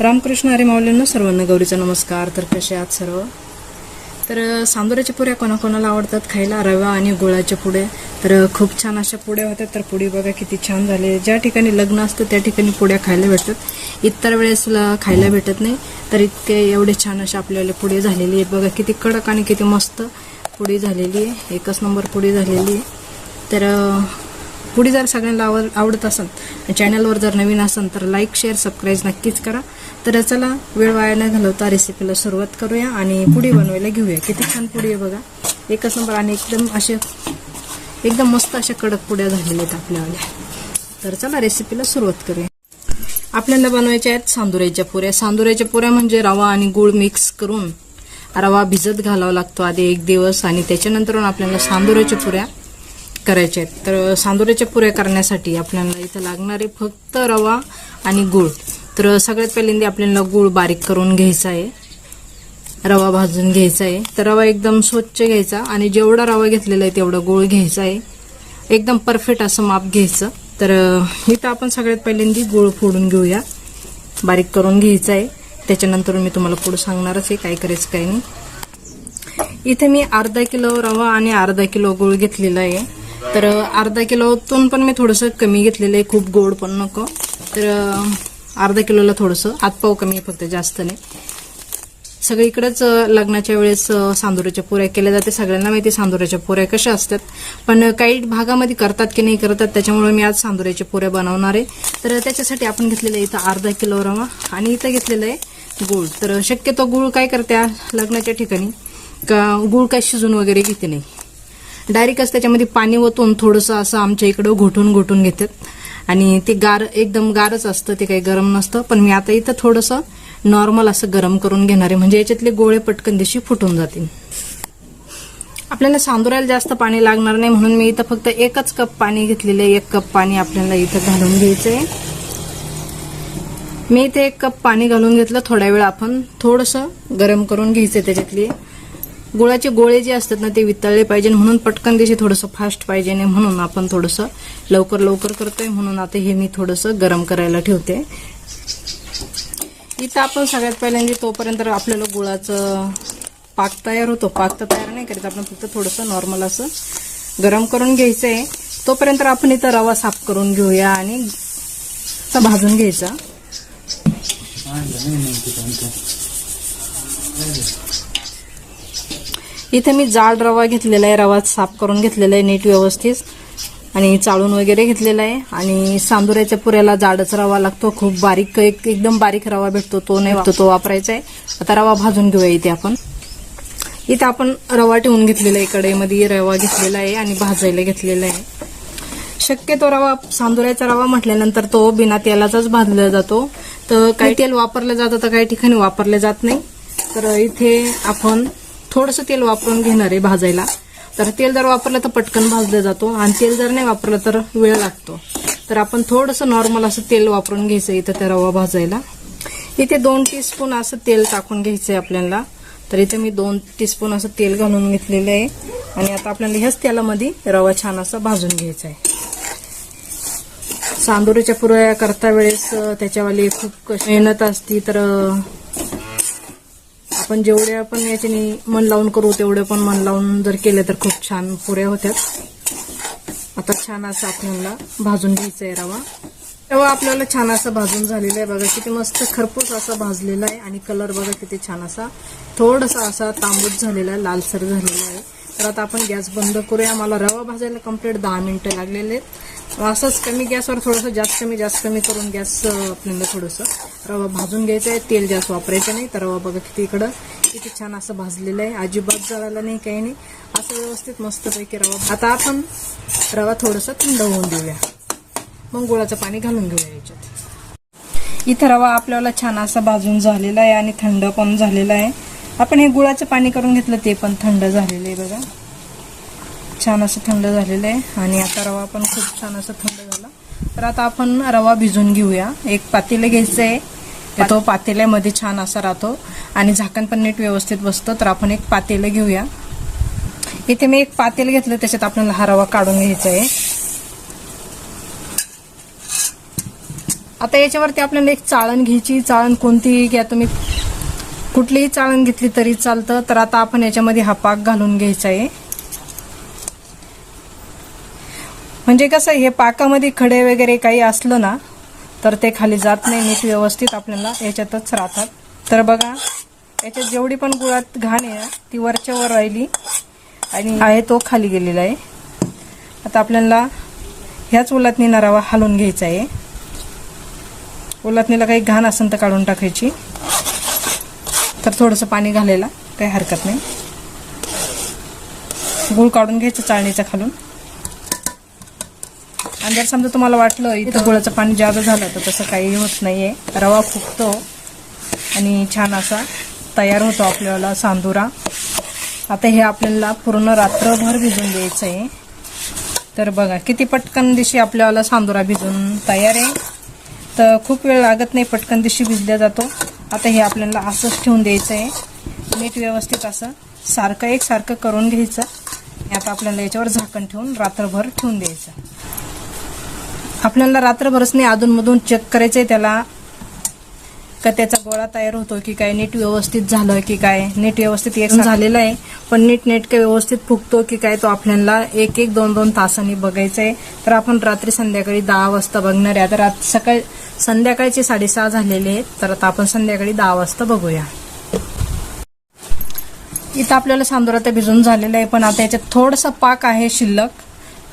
रामकृष्ण अरे माऊलींना सर्वांना गौरीचा नमस्कार. तर कसे आहात सर्व? तर अ, सांदोऱ्याच्या पुऱ्या कोणाकोणाला आवडतात? खायला रवा आणि गुळाच्या पुढे तर खूप छान अशा पुड्या होत्या. तर पुडी बघा किती छान झाले. ज्या ठिकाणी लग्न असतं त्या ठिकाणी पुड्या खायला भेटतात. इतर वेळेसला खायला भेटत नाही. तर इतके एवढे छान अशा आपल्याला पुडी झालेली आहे बघा किती कडक आणि किती मस्त पुडी झालेली आहे. एकच नंबर पुडी झालेली आहे. तर पुढे जर सगळ्यांना आवड आवडत असेल चॅनलवर जर नवीन असेल तर लाईक शेअर सबस्क्राईब नक्कीच करा. तर चला वेळ वाया न घालवता रेसिपीला सुरुवात करूया आणि पुढे बनवायला घेऊया. किती छान पुडी आहे बघा. एकच नंबर आणि एकदम असे एकदम मस्त अशा कडक पुड्या झालेल्या आहेत आपल्यावाल्या. तर चला रेसिपीला सुरुवात करूया. आपल्याला बनवायच्या आहेत सांदुऱ्याच्या पुऱ्या. सांदुऱ्याच्या पुऱ्या म्हणजे रवा आणि गूळ मिक्स करून रवा भिजत घालावा लागतो आधी एक दिवस आणि त्याच्यानंतर आपल्याला सांदुऱ्याच्या पुऱ्या करायचे आहेत. तर सांदुऱ्याच्या पुऱ्या करण्यासाठी आपल्याला इथं लागणारे फक्त रवा आणि गूळ. तर सगळ्यात पहिल्यांदा आपल्याला गूळ बारीक करून घ्यायचा आहे. रवा भाजून घ्यायचा आहे. तर रवा एकदम स्वच्छ घ्यायचा आणि जेवढा रवा घेतलेला आहे तेवढा गूळ घ्यायचा आहे. एकदम परफेक्ट असं माप घ्यायचं. तर इथं आपण सगळ्यात पहिल्यांदा गूळ फोडून घेऊया. बारीक करून घ्यायचा आहे. त्याच्यानंतर मी तुम्हाला पुढं सांगणारच आहे काय करायचं काय नाही. इथे मी अर्धा किलो रवा आणि अर्धा किलो गूळ घेतलेला आहे. तर अर्धा किलोतून पण मी थोडंसं कमी घेतलेलं आहे. खूप गोड पण नको. तर अर्धा किलोला थोडंसं हातपाव कमी आहे फक्त जास्त नाही सगळीकडेच लग्नाच्या वेळेस सांदुराच्या पुऱ्या केल्या जाते. सगळ्यांना माहिती आहे पुऱ्या कशा असतात. पण काही भागामध्ये करतात की नाही करतात त्याच्यामुळे मी आज सांदुराच्या पुऱ्या बनवणार आहे. तर त्याच्यासाठी आपण घेतलेलं आहे इथं अर्धा किलो रवा आणि इथं घेतलेलं आहे गूळ. तर शक्यतो गूळ काय करते लग्नाच्या ठिकाणी का गूळ काय शिजून वगैरे घेते नाही. डायरेक्टच त्याच्यामध्ये पाणी ओतून थोडंसं असं आमच्या इकडं घोटून घोटून घेतात आणि ते गार एकदम गारच असतं ते काही गरम नसतं. पण मी आता इथं थोडंसं नॉर्मल असं गरम करून घेणार आहे. म्हणजे याच्यातले गोळे पटकन दिशी फुटून जातील. आपल्याला सांदुरायला जास्त पाणी लागणार नाही म्हणून मी इथं फक्त एकच कप पाणी घेतलेलं आहे. एक कप पाणी आपल्याला इथं घालून घ्यायचं आहे. मी इथे एक कप पाणी घालून घेतलं. थोड्या वेळ आपण थोडंसं गरम करून घ्यायचं त्याच्यातली. गुळाचे गोळे जे असतात ना ते वितळले पाहिजे म्हणून पटकन दिवशी थोडंसं फास्ट पाहिजे नाही म्हणून आपण थोडंसं लवकर लवकर करतोय. म्हणून आता हे मी थोडंसं गरम करायला ठेवते. इथं आपण सगळ्यात पहिल्यांदा तोपर्यंत आपल्याला गुळाचं पाक तयार होतो. पाक तर तयार नाही करीत. आपण फक्त थोडंसं नॉर्मल असं गरम करून घ्यायचं आहे तोपर्यंत आपण इथं रवा साफ करून घेऊया आणि भाजून घ्यायचा. इथे मी जाड रवा घेतलेला आहे रवा साफ करून घेतलेला आहे नीट व्यवस्थित. आणि चाळून वगैरे घेतलेला आहे. आणि सांदुऱ्याच्या पुऱ्याला जाडच रवा लागतो खूप बारीक एक एकदम बारीक रवा भेटतो तो नाही वापरतो तो वापरायचा आहे. आता रवा भाजून घेऊया इथे आपण. इथे आपण रवा ठेवून घेतलेला आहे कढईमध्ये रवा घेतलेला आहे आणि भाजायला घेतलेला आहे. शक्यतो रवा सांदुऱ्याचा रवा म्हटल्यानंतर तो बिना तेलाचाच भाजला जातो. तर काही तेल वापरलं जातं तर काही ठिकाणी वापरले जात नाही. तर इथे आपण थोडंसं तेल वापरून घेणार आहे भाजायला. तर तेल जर वापरलं तर पटकन भाजलं जातो आणि तेल जर नाही वापरलं तर वेळ लागतो. तर आपण थोडंसं नॉर्मल असं तेल वापरून घ्यायचं इथं त्या रवा भाजायला. इथे दोन टीस्पून असं तेल टाकून घ्यायचं आहे आपल्याला. तर इथे मी दोन टीस्पून असं तेल घालून घेतलेलं आहे. आणि आता आपल्याला ह्याच तेलामध्ये रवा छान असा भाजून घ्यायचा आहे सांदुरीच्या पुऱ्या करता वेळेस त्याच्यावाली खूप मेहनत असती तर आपण जेवढे आपण याच्याने मन लावून करू तेवढे पण मन लावून जर केले तर खूप छान पुऱ्या होत्यात. आता छान असं आपल्याला भाजून घ्यायचं आहे रवा तेव्हा आपल्याला छान असं भाजून झालेला आहे. बघा किती मस्त खरपूस असा भाजलेला आहे आणि कलर बघा किती छान असा थोडासा असा तांबूस झालेला आहे लालसर झालेला आहे. तर आता आपण गॅस बंद करूया. मला रवा भाजायला कंप्लीट दहा मिनिटं लागलेले आहेत. असंच कमी गॅसवर थोडंसं जास्त कमी जास्त कमी करून गॅस आपल्याला थोडंसं रवा भाजून घ्यायचं आहे. तेल जास्त वापरायचं नाही. तर रवा बघा किती इकडं किती छान असं भाजलेलं आहे. अजिबात जळाला नाही काही नाही. असं व्यवस्थित मस्तपैकी रवा आता आपण रवा थोडंसं थंड होऊन देऊया. मग गुळाचं पाणी घालून घेऊया याच्यात. इथं रवा आपल्याला छान असा भाजून झालेला आहे आणि थंड पण झालेला आहे. आपण हे गुळाचं पाणी करून घेतलं ते पण थंड झालेलं आहे बघा. छान असं थंड झालेलं आहे आणि आता रवा पण खूप छान असं थंड झाला. तर आता आपण रवा भिजून घेऊया. एक पातेलं घ्यायचं आहे तर तो पातेल्यामध्ये छान असा राहतो आणि झाकण पण नीट व्यवस्थित बसतं. तर आपण एक पातेलं घेऊया. इथे मी एक पातेलं घेतलं त्याच्यात आपल्याला हा रवा काढून घ्यायचा आहे आता याच्यावरती आपल्याला एक चाळण घ्यायची. चाळण कोणतीही घ्या तुम्ही. कुठलीही चाळण घेतली तरी चालतं. तर आता आपण याच्यामध्ये हा पाक घालून घ्यायचा आहे म्हणजे कसं हे पाकामध्ये खडे वगैरे काही असलं ना तर ते खाली जात नाही नीट व्यवस्थित आपल्याला याच्यातच राहतात. तर बघा याच्यात जेवढी पण गुळात घाण आहे ती वरच्या वर राहिली आणि आहे तो खाली गेलेला आहे. आता आपल्याला ह्याच उलातनीला रवा हलवून घ्यायचा आहे. उलातनीला काही घाण असेल तर काढून टाकायची. तर थोडंसं पाणी घालायला काही हरकत नाही. गुळ काढून घ्यायचं चाळणीचा खालून. आणि जर समजा तुम्हाला वाटलं इथं गुळाचं पाणी जादा झालं तर तसं काही होत नाहीये. रवा फुगतो आणि छान असा तयार होतो आपल्याला सांदुरा. आता हे आपल्याला पूर्ण रात्रभर भिजून द्यायचं आहे तर बघा किती पटकन दिशी आपल्याला सांदुरा भिजून तयार आहे. तर खूप वेळ लागत नाही पटकन दिशी भिजल्या जातो. आता हे आपल्याला असंच ठेवून द्यायचं आहे नीट व्यवस्थित असं सारखं एक सारखं करून घ्यायचं. आणि आता आपल्याला याच्यावर झाकण ठेवून रात्रभर ठेवून द्यायचं. आपल्याला रात्रभरच नाही अधूनमधून चेक करायचं आहे त्याला. का त्याचा गोळा तयार होतो की काय नीट व्यवस्थित झालं की काय? नीट व्यवस्थित एक झालेलं आहे पण नीट नेटके व्यवस्थित फुगतो की काय तो आपल्याला एक एक दोन दोन तासांनी बघायचं आहे तर आपण रात्री संध्याकाळी दहा वाजता बघणार आहे. आता सकाळी संध्याकाळचे साडेसहा झालेले आहेत तर आता आपण संध्याकाळी दहा वाजता बघूया. इथं आपल्याला सांदोरा तर भिजून झालेलं आहे पण आता याच्यात थोडंसं पाक आहे शिल्लक.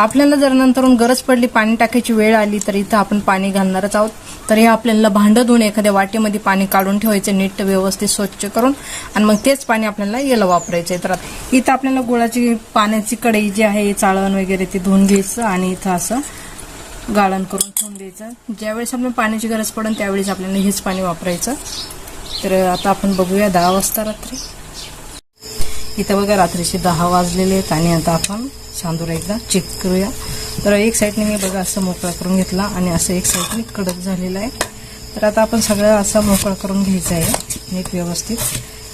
आपल्याला जर नंतरून गरज पडली पाणी टाकायची वेळ आली तर इथं आपण पाणी घालणारच आहोत. तर हे आपल्याला भांडं धुवून एखाद्या वाटेमध्ये पाणी काढून ठेवायचं नीट व्यवस्थित स्वच्छ करून आणि मग तेच पाणी आपल्याला याला वापरायचं आहे तर इथं आपल्याला गुळाची पाण्याची कढई जी आहे चाळण वगैरे ती धुवून घ्यायचं आणि इथं असं गाळण करून ठेवून द्यायचं. ज्यावेळेस आपल्याला पाण्याची गरज पडेल त्यावेळेस आपल्याला हेच पाणी वापरायचं. तर आता आपण बघूया दहा वाजता रात्री. इथं बघा रात्रीचे दहा वाजलेले आहेत आणि आता आपण सांदूर एकदा चेक करूया. तर एक साईडने मी बघा असं मोकळा करून घेतला आणि असं एक साईडने कडक झालेलं आहे. तर आता आपण सगळं असं मोकळा करून घ्यायचं आहे नीट व्यवस्थित.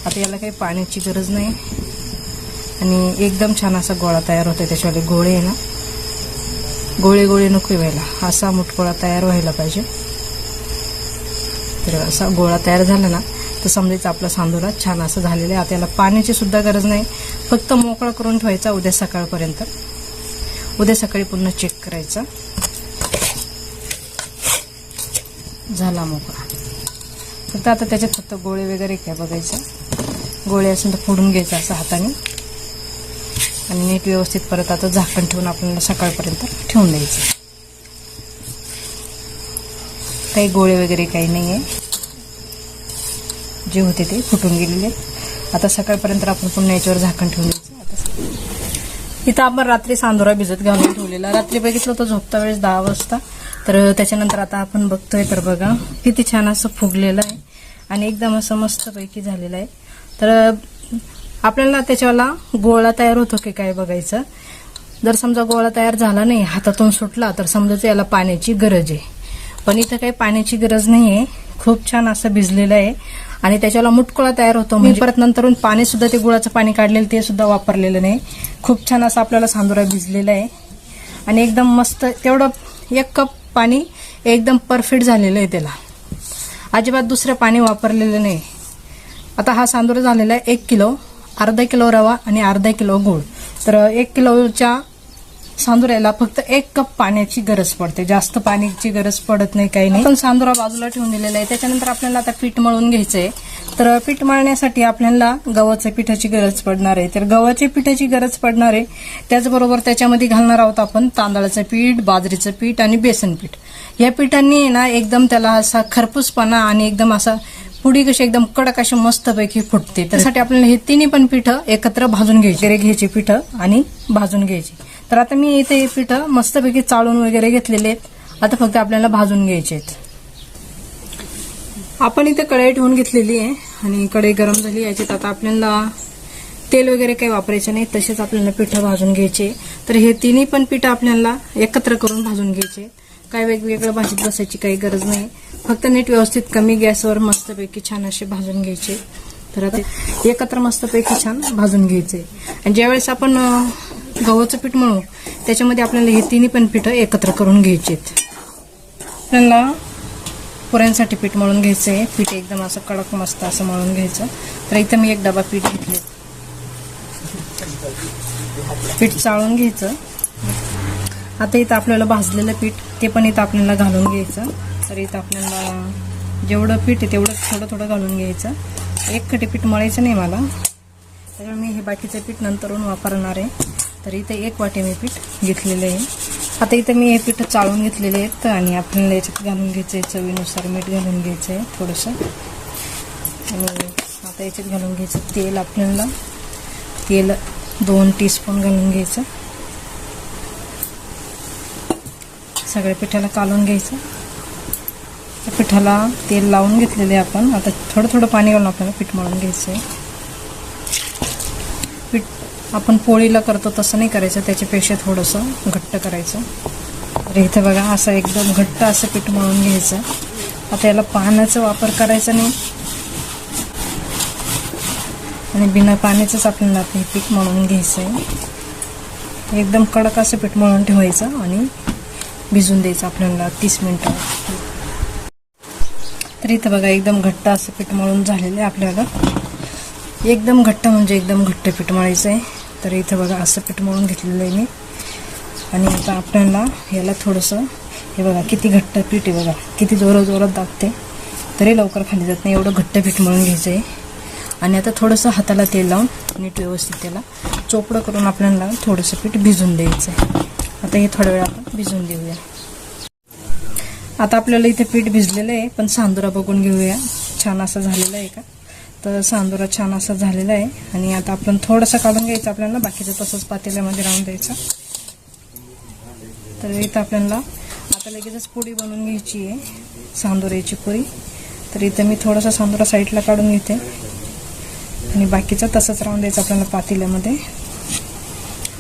आता याला काही पाण्याची गरज नाही. आणि एकदम छान असा गोळा तयार होतो त्याच्यावाले गोळे आहे ना. गोळे गोळे नको व्हायला. असा मुठगोळा तयार व्हायला पाहिजे. तर असा गोळा तयार झाला ना तर समजायचं आपला सांदुरा छान असं झालेलं आहे. आता याला पाण्याची सुद्धा गरज नाही. फक्त मोकळा करून ठेवायचा उद्या सकाळपर्यंत. उद्या सकाळी पुन्हा चेक करायचा. झाला मोकळा. फक्त आता त्याच्यात फक्त गोळे वगैरे काय बघायचं. गोळे असेल तर फोडून घ्यायचं असं हाताने. आणि नीट व्यवस्थित परत आता झाकण ठेवून आपल्याला सकाळपर्यंत ठेवून द्यायचं. काही गोळे वगैरे काही नाही आहे जे होते ते फुटून गेलेले आता सकाळपर्यंत आपण पुन्हा याच्यावर झाकण ठेवून द्यायचं. आता इथं आपण रात्री सांदोरा भिजत घालून ठेवलेला. रात्री बघितलं होतं झोपता वेळेस दहा वाजता. तर त्याच्यानंतर आता आपण बघतोय तर बघा किती छान असं फुगलेलं आहे आणि एकदम असं मस्तपैकी झालेलं आहे. तर आपल्याला त्याच्यावाला गोळा तयार होतो की काय बघायचं? जर समजा गोळा तयार झाला नाही हातातून सुटला तर समजाच याला पाण्याची गरज आहे. पण इथं काही पाण्याची गरज नाही आहे खूप छान असं भिजलेलं आहे. आणि त्याच्याला मुटकुळा तयार होतो. म्हणजे परत नंतरून पाणी सुद्धा ते गुळाचं पाणी काढलेलं ते सुद्धा वापरलेलं नाही. खूप छान असं आपल्याला सांदुरा भिजलेला आहे. आणि एकदम मस्त तेवढं एक कप पाणी एकदम परफेक्ट झालेलं आहे त्याला. अजिबात दुसरं पाणी वापरलेलं नाही. आता हा सांदुरा झालेला आहे एक किलो अर्धा किलो रवा आणि अर्धा किलो गूळ. तर एक किलोच्या सांदुऱ्याला फक्त एक कप पाण्याची गरज पडते. जास्त पाण्याची गरज पडत नाही काही नाही. पण सांदुरा बाजूला ठेवून दिलेला आहे. त्याच्यानंतर आपल्याला आता पीठ मळून घ्यायचंय. तर पीठ मळण्यासाठी आपल्याला गव्हाच्या पिठाची गरज पडणार आहे. तर गव्हाच्या पिठाची गरज पडणार आहे. त्याचबरोबर त्याच्यामध्ये घालणार आहोत आपण तांदळाचं पीठ बाजरीचं पीठ आणि बेसन पीठ. या पिठांनी ना एकदम त्याला असा खरपूसपणा आणि एकदम असा पुडी कशी एकदम कडक अशी मस्तपैकी फुटते. त्यासाठी आपल्याला हे तिन्ही पण पिठं एकत्र भाजून घ्यायची. घ्यायची पिठं आणि भाजून घ्यायची. तर आता मी इथे हे पिठं मस्तपैकी चाळून वगैरे घेतलेले आहेत. आता फक्त आपल्याला भाजून घ्यायचे आहेत. आपण इथे कढई ठेवून घेतलेली आहे आणि कढई गरम झाली याच्यात आता आपल्याला तेल वगैरे काही वापरायचं नाही तसेच आपल्याला पिठं भाजून घ्यायचे तर हे तिन्ही पण पिठं आपल्याला एकत्र करून भाजून घ्यायचे काय वेगवेगळं भाजीत बसायची काही गरज नाही. फक्त नीट व्यवस्थित कमी गॅसवर मस्तपैकी छान असे भाजून घ्यायचे तर आता एकत्र मस्तपैकी छान भाजून घ्यायचे आणि ज्यावेळेस आपण गव्हाचं पीठ म्हणून त्याच्यामध्ये आपल्याला हे तिन्ही पण पिठं एकत्र करून घ्यायचे आपल्याला पुऱ्यांसाठी पीठ मळून घ्यायचं आहे. पीठ एकदम असं कडक मस्त असं मळून घ्यायचं. तर इथं मी एक डबा पीठ घेतले पीठ चाळून घ्यायचं. आता इथं आपल्याला भाजलेलं पीठ ते पण इथं आपल्याला घालून घ्यायचं. तर इथं आपल्याला जेवढं पीठ आहे तेवढं थोडं थोडं घालून घ्यायचं. एक खटे पीठ मळायचं नाही मला. त्यामुळे मी हे बाकीचं पीठ नंतरून वापरणार आहे. तर इथे एक वाटी मी पीठ घेतलेलं आहे. आता इथं मी हे पीठ चाळून घेतलेले आहेत आणि आपल्याला याच्यात घालून घ्यायचं आहे चवीनुसार मीठ घालून घ्यायचं आहे थोडंसं. आणि आता याच्यात घालून घ्यायचं तेल आपल्याला. तेल दोन टीस्पून घालून घ्यायचं. सगळ्या पिठाला कालून घ्यायचं. त्या पिठाला तेल लावून घेतलेले आहे आपण. आता थोडं थोडं पाणी घालून आपल्याला पीठ मळून घ्यायचं आहे. पीठ आपण पोळीला करतो तसं नाही करायचं. त्याच्यापेक्षा थोडंसं घट्ट करायचं. तर इथं बघा असं एकदम घट्ट असं पीठ मळून घ्यायचं. आता याला पाण्याचा वापर करायचा नाही. आणि बिना पाण्याचंच आपल्याला हे पीठ मळून घ्यायचं आहे एकदम कडक असं पीठ मळून ठेवायचं आणि भिजून द्यायचं आपल्याला तीस मिनटं. तर इथं बघा एकदम घट्ट असं पीठ मळून झालेलं आहे आपल्याला. एकदम घट्ट म्हणजे एकदम घट्ट पीठ मळायचं आहे. तर इथं बघा असं पीठ मळून घेतलेलं आहे मी. आणि आता आपल्याला याला थोडंसं हे बघा किती घट्ट पीठ आहे बघा. किती जोरात जोरात दाबते. तरी लवकर खाली जात नाही. एवढं घट्ट पीठ मळून घ्यायचं आहे. आणि आता थोडंसं हाताला तेल लावून नीट व्यवस्थित त्याला चोपडं करून आपल्याला थोडंसं पीठ भिजून द्यायचं आहे. आता हे थोड्या वेळ आपण भिजून देऊया आता आपल्याला इथे पीठ भिजलेलं आहे पण सांदुरा बघून घेऊया. छान असं झालेलं आहे का? तर सांदुरा छान असा झालेला आहे. आणि आता आपण थोडंसं काढून घ्यायचं आपल्याला बाकीचं तसंच पातेल्यामध्ये राहून द्यायचं. तर इथं आपल्याला आता लगेचच पुडी बनवून घ्यायची आहे सांदुऱ्याची पुरी. तर इथं मी थोडासा सांदुरा साईडला काढून घेते. आणि बाकीचं तसंच राहून द्यायचं आपल्याला पातेल्यामध्ये.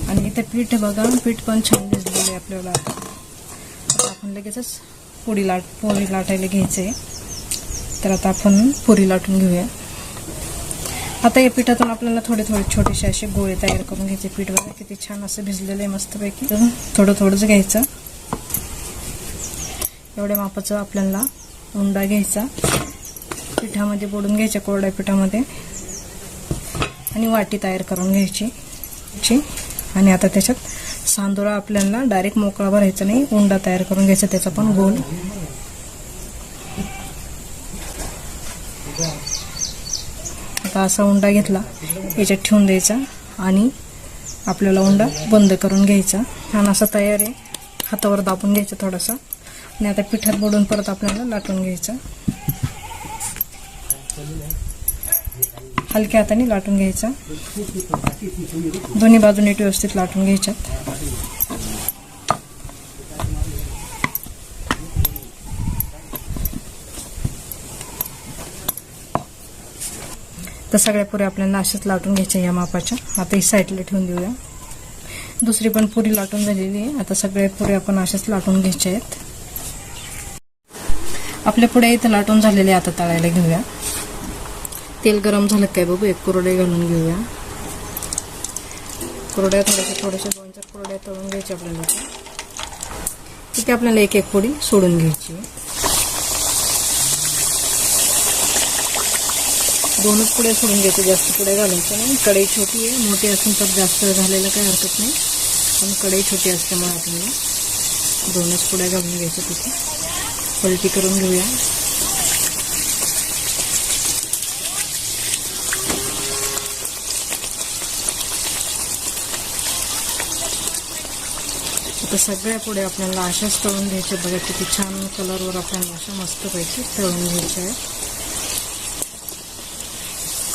आणि इथं पीठ बघा पीठ पण छान भिजलेलं आहे आपल्याला. आता आपण लगेचच पुडी लाट पुरी लाटायला घ्यायचं आहे तर आता आपण पुरी लाटून घेऊया. आता या पिठातून आपल्याला थोडे थोडे छोटेसे असे गोळे तयार करून घ्यायचे. पीठ बघा किती छान असं भिजलेलं आहे मस्तपैकी. तर थोडं थोडंच घ्यायचं. एवढ्या मापाचं आपल्याला उंडा घ्यायचा. पिठामध्ये बोडून घ्यायचा कोरड्या पिठामध्ये. आणि वाटी तयार करून घ्यायची. ची. आणि आता त्याच्यात सांदोरा आपल्याला डायरेक्ट मोकळा भरायचा नाही उंडा तयार करून घ्यायचा त्याचा पण गोल. थोडासा असा उंडा घेतला. याच्यात ठेवून द्यायचा आणि आपल्याला उंडा बंद करून घ्यायचा. छान असा तयार आहे. हातावर दाबून घ्यायचं थोडंसं. आणि आता पिठात बुडून परत आपल्याला लाटून घ्यायचा. हलक्या हाताने लाटून घ्यायचा. दोन्ही बाजूने व्यवस्थित लाटून घ्यायच्यात. तर सगळ्या पुऱ्या आपल्याला अशाच लाटून घ्यायच्या या मापाच्या. आता ही साईडला ठेवून देऊया. दुसरी पण पुरी लाटून झालेली आहे. आता सगळ्या पुऱ्या आपण अशाच लाटून घ्यायच्या आहेत. आपल्या पुढे इथं लाटून झालेले आता तळायला घेऊया. तेल गरम झालं काय बघू? एक कुरडे घालून घेऊया. कुरड्या थोड्याशा थोड्याशा दोन चार कुरड्या तळून घ्यायच्या आपल्याला तिथे आपल्याला एक एक पुडी सोडून घ्यायची दोनच पुढे सोडून घ्यायचे जास्त पुढे घालायचं नाही. कढई छोटी आहे मोठी असून तर जास्त घालायला काही हरकत नाही. पण कढई छोटी असल्यामुळे आपल्याला दोनच पुढे घालून घ्यायचं तिथे. पलटी करून घेऊया. आता सगळ्या पुढे आपल्याला अशाच तळून घ्यायच्या. बघा किती छान कलरवर आपल्याला अशा मस्तपैकी तळून घ्यायच्या आहेत.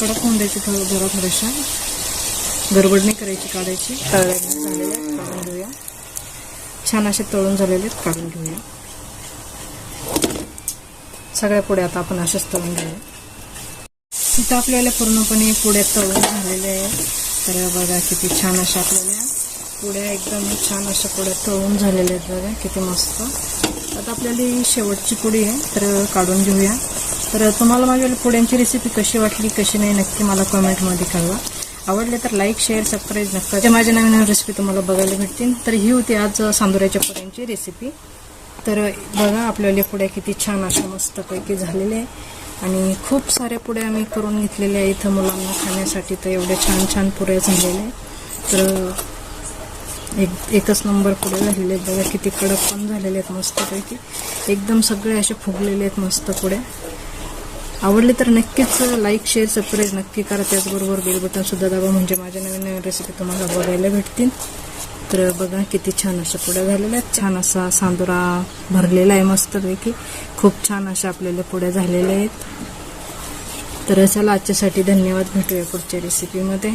कडक होऊन द्यायची थोडं जरा थोड्याशा गडबड नाही करायची काढायची. तळल्या झालेल्या काढून घेऊया. छान असे तळून झालेले आहेत, काढून घेऊया. सगळ्या पुढे आता आपण अशाच तळून घेऊया. इथं आपल्याला पूर्णपणे पुढे तळून झालेले आहे तर बघा किती छान अशा आपल्याला पुढे एकदम छान अशा पुढे तळून झालेल्या आहेत बघा किती मस्त. आता आपल्याला ही शेवटची पुडी आहे तर काढून घेऊया. तर तुम्हाला माझ्या पुड्यांची रेसिपी कशी वाटली कशी नाही नक्की मला कमेंटमध्ये कळवा. आवडले तर लाईक शेअर सबस्क्राईब नक्की माझ्या नवीन नवीन रेसिपी तुम्हाला बघायला भेटतील. तर ही होती आज सांदुऱ्याच्या पुड्यांची रेसिपी तर बघा आपल्याला पुड्या किती छान अशा मस्तपैकी झालेल्या आहे. आणि खूप साऱ्या पुड्या आम्ही करून घेतलेल्या आहे इथं मुलांना खाण्यासाठी. तर एवढ्या छान छान पुऱ्या झालेल्या आहेत. तर एक एकच नंबर पुढे झालेले आहेत. बघा किती कडक पण झालेले आहेत मस्तपैकी. एकदम सगळे असे फुगलेले आहेत मस्त पुढे आवडले तर नक्कीच लाईक शेअर सबस्क्राईब नक्की करा. त्याचबरोबर बेल बटन सुद्धा दाबा. म्हणजे माझ्या नवीन नवीन रेसिपी तुम्हाला बघायला भेटतील. तर बघा किती छान अशा पुड्या झालेल्या आहेत. छान असा सांदुरा भरलेला आहे मस्तपैकी. खूप छान अशा आपल्याला पुड्या झालेल्या आहेत. तर चला आजच्यासाठी धन्यवाद. भेटूया पुढच्या रेसिपीमध्ये